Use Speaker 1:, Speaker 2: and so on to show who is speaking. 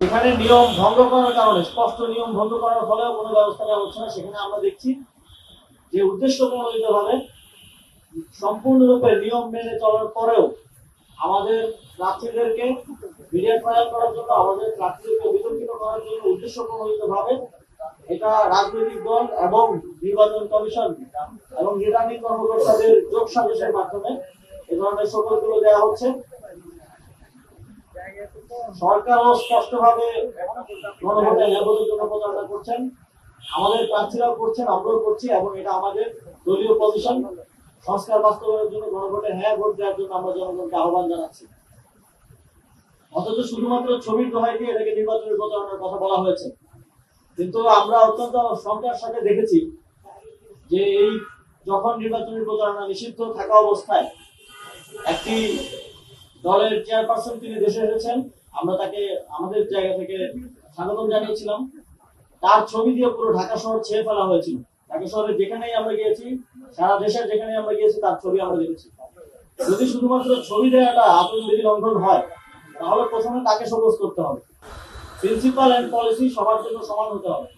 Speaker 1: এখানে নিয়ম ভঙ্গ করার কারণে, স্পষ্ট নিয়ম ভঙ্গ করার ফলেও কোনো ব্যবস্থা নেওয়া হচ্ছে না। সেখানে আমরা দেখছি যে উদ্দেশ্য প্রণোদিত ভাবে সম্পূর্ণরূপে নিয়ম মেনে চলার পরেও আমাদের প্রার্থীদেরকে মিডিয়া ট্রায়াল করার জন্য, আমাদের প্রার্থীদেরকে বিতর্কিত করার জন্য উদ্দেশ্য প্রণোদিত ভাবে এটা রাজনৈতিক দল এবং নির্বাচন কমিশন এবং নির্বাহী কর্মকর্তাদের যোগ সাজসের মাধ্যমে এ ধরনের সকলগুলো দেওয়া হচ্ছে। সরকারও স্পষ্টভাবে জন্য প্রচারণা করছেন। আমাদের প্রার্থীরাও করছেন এবং এটা আমাদের দলীয় পজিশন সংস্কার বাস্তবায়নের জন্য গণভোটে হ্যাঁ ভোট দেওয়ার জন্য আমরা জনগণকে আহ্বান জানাচ্ছি। অথচ শুধুমাত্র ছবির দোহাই দিয়ে এটাকে নির্বাচনের প্রচারণার কথা বলা হয়েছে। কিন্তু আমরা অত্যন্ত শঙ্কার সাথে দেখেছি যে এই যখন নির্বাচনী প্রচারণা নিষিদ্ধ থাকা অবস্থায় একটি দলের চেয়ারপারসন তিনি দেশে এসেছেন। আমরা তাকে, আমাদের জায়গা থেকে স্বাগতম জানিয়েছিলাম। তার ছবি দিয়ে পুরো ঢাকা শহর ছেয়ে ফেলা হয়েছিল। ঢাকা শহরে যেখানেই আমরা গিয়েছি, সারা দেশের যেখানে আমরা গিয়েছি, তার ছবি আমরা দেখেছি। যদি শুধুমাত্র ছবি দেওয়াটা আচরণবিধি লঙ্ঘন হয়, তাহলে প্রথমে তাকে সবুজ করতে হবে। প্রিন্সিপাল এন্ড পলিসি সবার জন্য সমান হতে হবে।